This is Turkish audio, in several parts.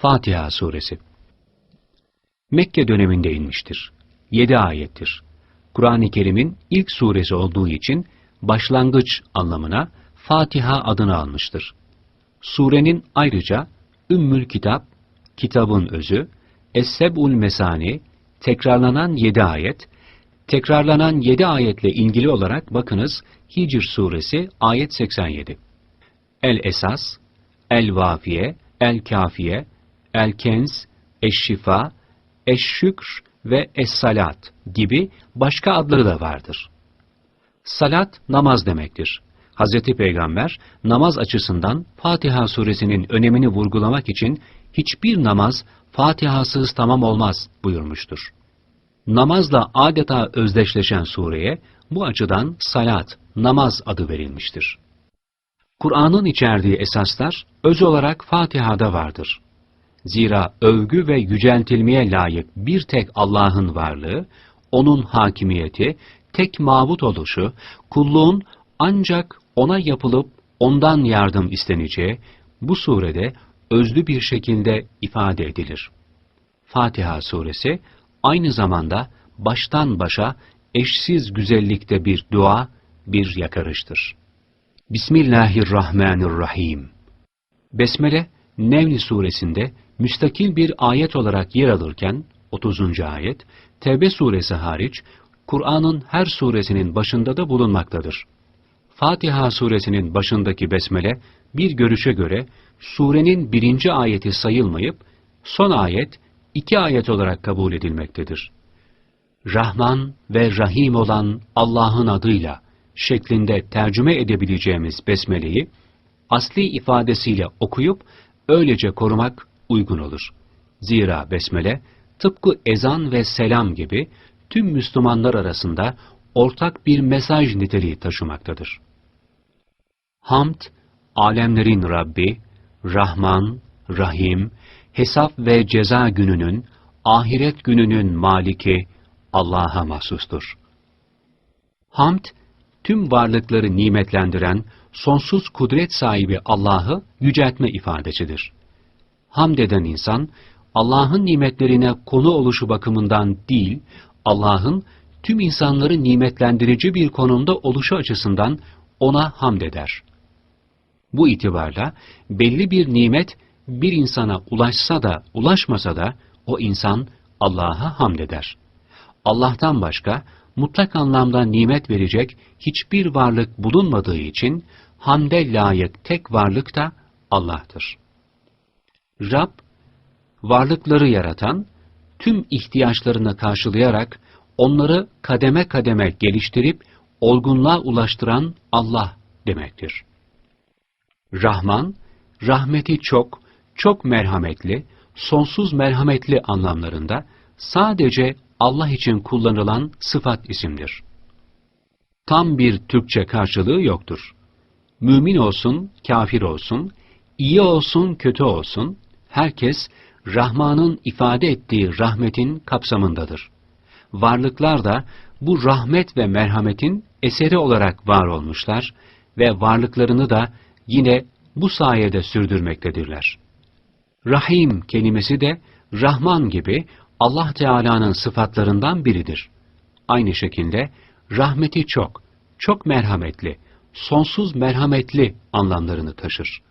Fatiha Suresi Mekke döneminde inmiştir. 7 ayettir. Kur'an-ı Kerim'in ilk suresi olduğu için başlangıç anlamına Fatiha adını almıştır. Surenin ayrıca Ümmül Kitap, kitabın özü, Es-Seb'ul Mesani, tekrarlanan 7 ayet, tekrarlanan 7 ayetle ilgili olarak bakınız Hicr suresi ayet 87. El-Esas, El-Vafiye, El-Kafiye, El-Kenz, Eş-Şifa, ve Es-Salat gibi başka adları da vardır. Salat namaz demektir. Hz. Peygamber namaz açısından Fatiha suresinin önemini vurgulamak için hiçbir namaz Fatihasız tamam olmaz buyurmuştur. Namazla adeta özdeşleşen sureye bu açıdan salat, namaz adı verilmiştir. Kur'an'ın içerdiği esaslar öz olarak Fatiha'da vardır. Zira övgü ve yüceltilmeye layık bir tek Allah'ın varlığı, O'nun hakimiyeti, tek mabut oluşu, kulluğun ancak O'na yapılıp Ondan yardım isteneceği bu surede özlü bir şekilde ifade edilir. Fatiha suresi aynı zamanda baştan başa eşsiz güzellikte bir dua, bir yakarıştır. Bismillahirrahmanirrahim. Besmele, Nevl suresinde müstakil bir ayet olarak yer alırken, 30. ayet, Tevbe suresi hariç, Kur'an'ın her suresinin başında da bulunmaktadır. Fatiha suresinin başındaki besmele, bir görüşe göre, surenin birinci ayeti sayılmayıp, son ayet, iki ayet olarak kabul edilmektedir. Rahman ve Rahim olan Allah'ın adıyla şeklinde tercüme edebileceğimiz besmeleyi, asli ifadesiyle okuyup, öylece korumak uygun olur. Zira besmele, tıpkı ezan ve selam gibi tüm Müslümanlar arasında ortak bir mesaj niteliği taşımaktadır. Hamd, alemlerin Rabbi, Rahman, Rahim, hesap ve ceza gününün, ahiret gününün maliki Allah'a mahsustur. Hamd, tüm varlıkları nimetlendiren, sonsuz kudret sahibi Allah'ı yüceltme ifadesidir. Hamd eden insan, Allah'ın nimetlerine konu oluşu bakımından değil, Allah'ın tüm insanları nimetlendirici bir konumda oluşu açısından ona hamd eder. Bu itibarla belli bir nimet bir insana ulaşsa da ulaşmasa da o insan Allah'a hamd eder. Allah'tan başka mutlak anlamda nimet verecek hiçbir varlık bulunmadığı için hamde layık tek varlık da Allah'tır. Rab, varlıkları yaratan, tüm ihtiyaçlarını karşılayarak onları kademe kademe geliştirip olgunluğa ulaştıran Allah demektir. Rahman, rahmeti çok, çok merhametli, sonsuz merhametli anlamlarında sadece Allah için kullanılan sıfat isimdir. Tam bir Türkçe karşılığı yoktur. Mümin olsun, kafir olsun, iyi olsun, kötü olsun, herkes Rahman'ın ifade ettiği rahmetin kapsamındadır. Varlıklar da bu rahmet ve merhametin eseri olarak var olmuşlar ve varlıklarını da yine bu sayede sürdürmektedirler. Rahim kelimesi de Rahman gibi Allah Teala'nın sıfatlarından biridir. Aynı şekilde rahmeti çok, çok merhametli, sonsuz merhametli anlamlarını taşır.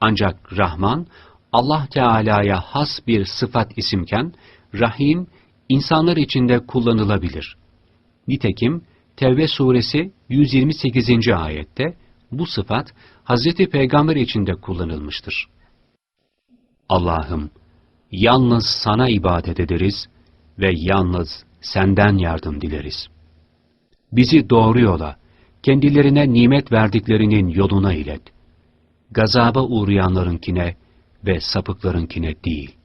Ancak Rahman, Allah Teala'ya has bir sıfat isimken, Rahim, insanlar içinde kullanılabilir. Nitekim, Tevbe suresi 128. ayette bu sıfat Hazreti Peygamber içinde kullanılmıştır. Allah'ım, yalnız sana ibadet ederiz ve yalnız senden yardım dileriz. Bizi doğru yola, kendilerine nimet verdiklerinin yoluna ilet. Gazaba uğrayanlarınkine ve sapıklarınkine değil.